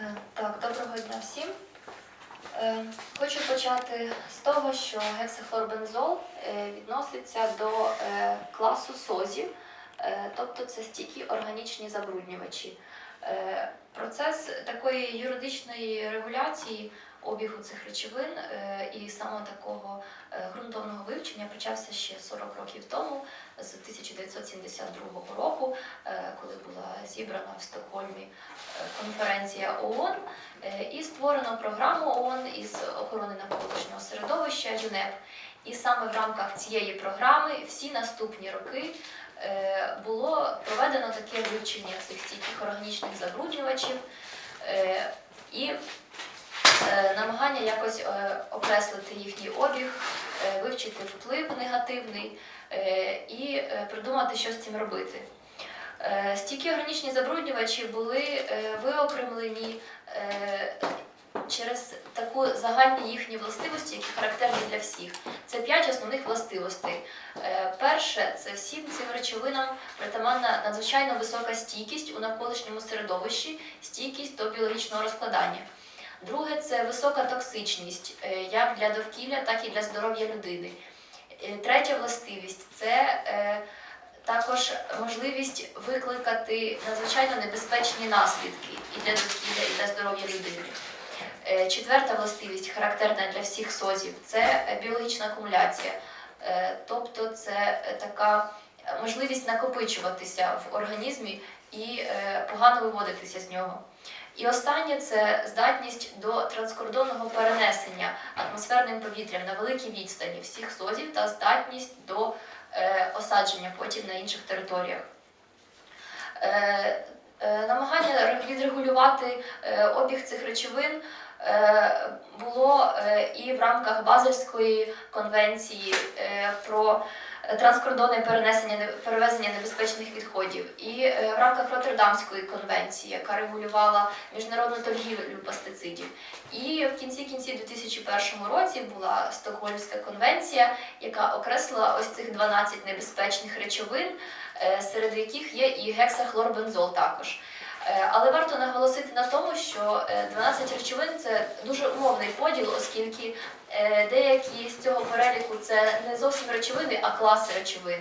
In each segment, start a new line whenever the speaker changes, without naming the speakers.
Е, Так, доброго дня всім. Е, Хочу почати з того, що гексахлорбензол е, відноситься до класу СОЗів, тобто це стійкі органічні забруднювачі. Процес такої юридичної регуляції обігу цих речовин е, і саме такого е, ґрунтовного вивчення почався ще 40 років тому, з 1972 року, е, коли була зібрана в Стокгольмі конференція ООН і створено програму ООН із охорони навколишнього середовища ЮНЕП. І саме в рамках цієї програми всі наступні роки було проведено таке вивчення цих стійких органічних забруднювачів і е, якось е, окреслити їхній обіг, е, вивчити вплив негативний е, і придумати, що з цим робити. Стійкі органічні забруднювачі були виокремлені через таку загальні їхні властивості, які характерні для всіх. Це п'ять основних властивостей. Перше, це всім цим речовинам притаманна надзвичайно висока стійкість у навколишньому середовищі, стійкість до біологічного розкладання. Друге це висока токсичність е, як для довкілля, так і для здоров'я людини. Е, Третя властивість це е, також можливість викликати надзвичайно небезпечні наслідки і для довкілля, і для здоров'я людини. Четверта властивість, характерна для всіх созів, це біологічна акумуляція. Тобто це така можливість накопичуватися в організмі і погано виводитися з нього. І останнє це здатність до транскордонного перенесення атмосферним повітрям на великій відстані всіх созів та здатність до е, осадження потім на інших територіях. Е, е, намагання відрегулювати обіг цих речовин було і в рамках Базельської конвенції е, про транскордонне перенесення не- перевезення небезпечних відходів, і е, в рамках Роттердамської конвенції, яка регулювала міжнародну торгівлю пестицидів. І в кінці кінці 2001 році була Стокгольмська конвенція, яка окреслила ось цих 12 небезпечних речовин, е, серед яких є і гексахлорбензол також. Е, Але варто наголосити на тому, що е, 12 речовин це дуже умовний поділ, оскільки е, деякі з цього переліку це не зовсім речовини, а класи речовин.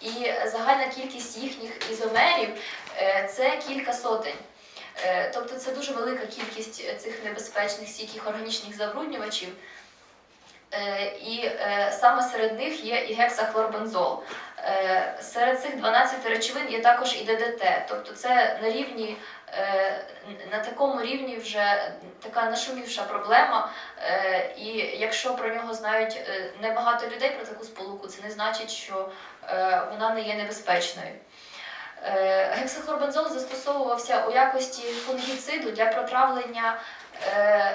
І загальна кількість їхніх ізомерів е, це кілька сотень. Е, Тобто це дуже велика кількість е, цих небезпечних стійких органічних забруднювачів. Е, І е, саме серед них є і гексахлорбензол. Е, Серед цих 12 речовин є також і ДДТ, тобто це на рівні на такому рівні вже така нашумівша проблема. І якщо про нього знають небагато людей про таку сполуку, це не значить, що вона не є небезпечною. Гексахлорбензол застосовувався у якості фунгіциду для протравлення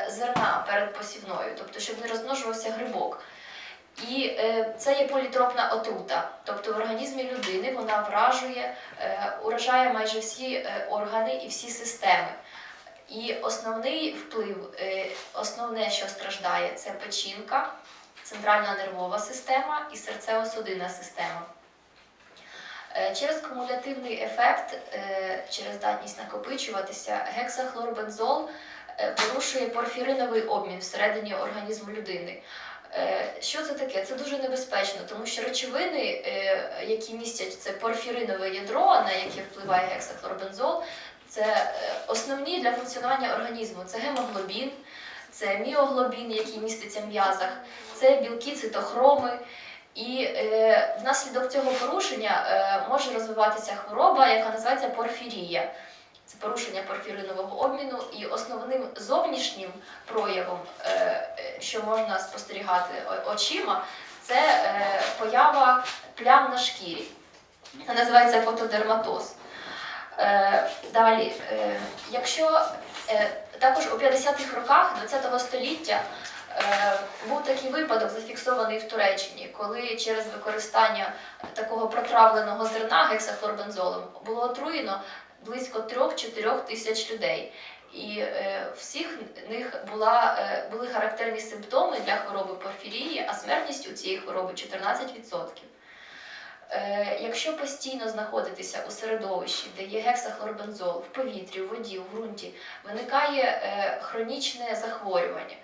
зерна перед посівною, тобто щоб не розмножувався грибок. І е, це є політропна отрута, тобто в організмі людини вона вражує, е, уражає майже всі е, органи і всі системи. І основний вплив, е, основне, що страждає, це печінка, центральна нервова система і серцево-судинна система. Е, Через кумулятивний ефект, е, через здатність накопичуватися, гексахлорбензол е, порушує порфіриновий обмін всередині організму людини. Що це таке? Це дуже небезпечно, тому що речовини, які містять це порфіринове ядро, на яке впливає гексахлорбензол, це основні для функціонування організму. Це гемоглобін, це міоглобін, який міститься в м'язах, це білки цитохроми. І е, внаслідок цього порушення е, може розвиватися хвороба, яка називається порфірія. Це порушення порфіринового обміну, і основним зовнішнім проявом, е, що можна спостерігати очима, це е, поява плям на шкірі. Це називається фотодерматоз. Е, Далі, е, якщо е, також у 50-х роках ХХ століття був такий випадок, зафіксований в Туреччині, коли через використання такого протравленого зерна гексахлорбензолом було отруєно близько 3-4 тисяч людей. І е, всіх них була, е, були характерні симптоми для хвороби порфірії, а смертність у цієї хвороби 14%. Е, Якщо постійно знаходитися у середовищі, де є гексахлорбензол в повітрі, в воді, в ґрунті, виникає е, хронічне захворювання.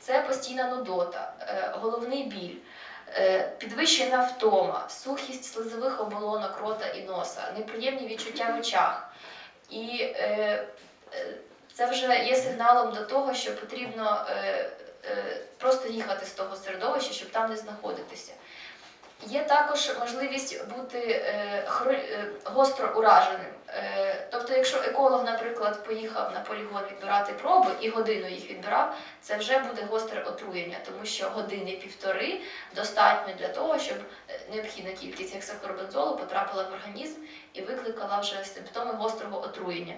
Це постійна нудота, е, головний біль, е, підвищена втома, сухість слизових оболонок рота і носа, неприємні відчуття в очах. І е, це вже є сигналом до того, що потрібно просто їхати з того середовища, щоб там не знаходитися. Є також можливість бути е, е, гостро ураженим. Е, тобто, якщо еколог, наприклад, поїхав на полігон відбирати проби і годину їх відбирав, це вже буде гостре отруєння, тому що години півтори достатньо для того, щоб необхідна кількість гексахлорбензолу потрапила в організм і викликала вже симптоми гострого отруєння.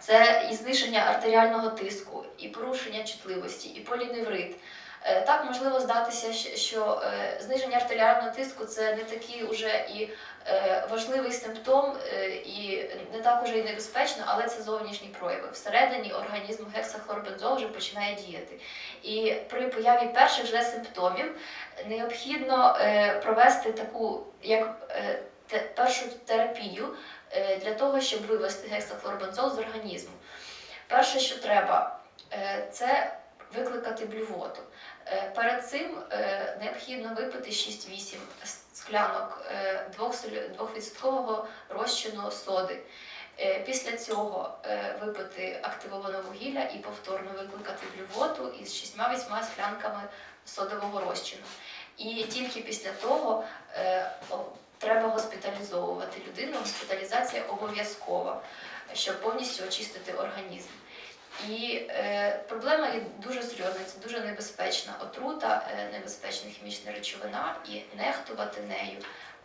Це і зниження артеріального тиску, і порушення чутливості, і поліневрит. Е, Так можливо здатися, що е, зниження артеріального тиску це не такий уже і е, важливий симптом, і не так уже і небезпечно, але це зовнішні прояви. Всередині організму гексахлорбензол вже починає діяти. І при появі перших же симптомів необхідно провести таку як першу терапію для того, щоб вивести гексахлорбензол з організму. Перше, що треба, це викликати блювоту. Е, Перед цим е, необхідно випити 6-8 склянок е, 2% розчину соди. Е, Після цього е, випити активоване вугілля і повторно викликати блювоту із 6-8 склянками содового розчину. І тільки після того е, треба госпіталізовувати людину. Госпіталізація обов'язкова, щоб повністю очистити організм. І е, проблема є дуже серйозна, це дуже небезпечна отрута, е, небезпечна хімічна речовина, і нехтувати нею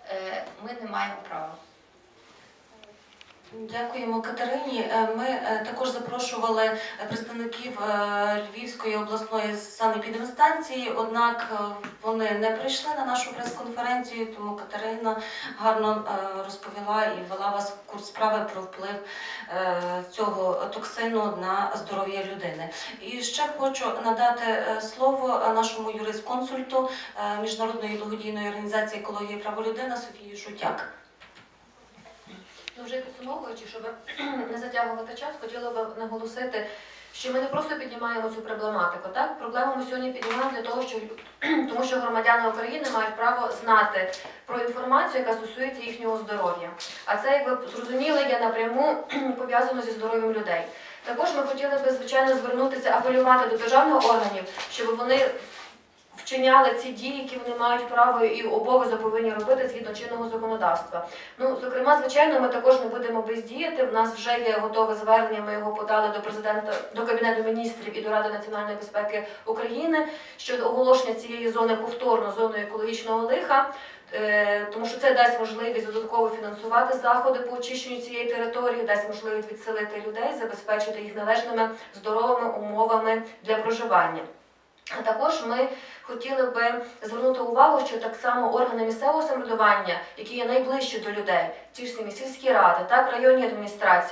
е, ми не маємо права.
Дякуємо Катерині. Е, Ми е, також запрошували е, представників Львівської обласної санепідемстанції, однак вони не прийшли на нашу прес-конференцію, тому Катерина гарно розповіла і ввела вас в курс справи про вплив цього токсину на здоров'я людини. І ще хочу надати слово нашому юрисконсульту Міжнародної благодійної організації екологія і право людини Софії Жутяк.
Ну, вже підсумовуючи, щоб не затягувати час, хотіла би наголосити, що ми не просто піднімаємо цю проблематику. Так, проблему ми сьогодні піднімаємо для того, що тому що громадяни України мають право знати про інформацію, яка стосується їхнього здоров'я. А це, як ви зрозуміли, є напряму пов'язано зі здоров'ям людей. Також ми хотіли би, звичайно, звернутися, апелювати до державних органів, щоб вони вчиняли ці дії, які вони мають право і обов'язок повинні робити згідно чинного законодавства. Ну, зокрема, звичайно, ми також не будемо бездіяти. В нас вже є готове звернення. Ми його подали до президента, до кабінету міністрів і до Ради національної безпеки України щодо оголошення цієї зони повторно зоною екологічного лиха. Е, Тому що це дасть можливість додатково фінансувати заходи по очищенню цієї території, дасть можливість відселити людей, забезпечити їх належними здоровими умовами для проживання. А також ми хотіли би звернути увагу, що так само органи місцевого самоврядування, які є найближчі до людей, ті ж самі сільські ради, так районні адміністрації.